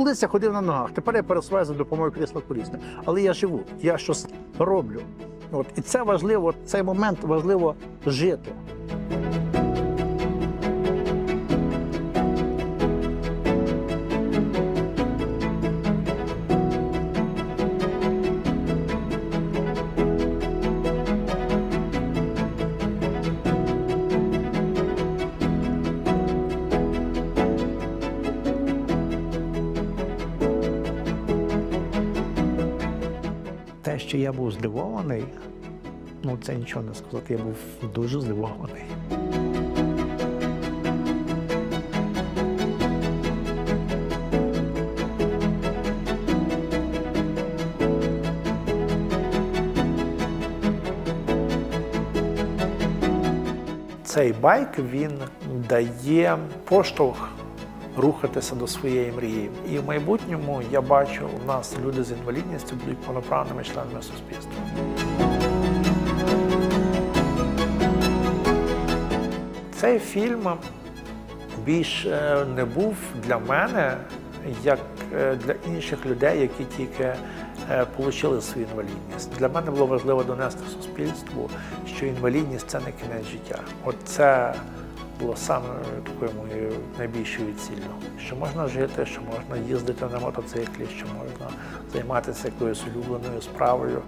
Колись я ходив на ногах, тепер я пересуваю за допомогою крісла колісне. Але я живу, я щось роблю. От. І це важливо, цей момент важливо жити. Те, що я був здивований, ну це нічого не сказати. Я був дуже здивований. Цей байк він дає поштовх рухатися до своєї мрії. І в майбутньому я бачу, у нас люди з інвалідністю будуть повноправними членами суспільства. Цей фільм більш е, не був для мене як е, для інших людей, які тільки е, отримали свою інвалідність. Для мене було важливо донести суспільству, що інвалідність це не кінець життя. От це було саме такою моєю найбільшою ціллю. Що можна жити, що можна їздити на мотоциклі, що можна займатися якоюсь улюбленою справою.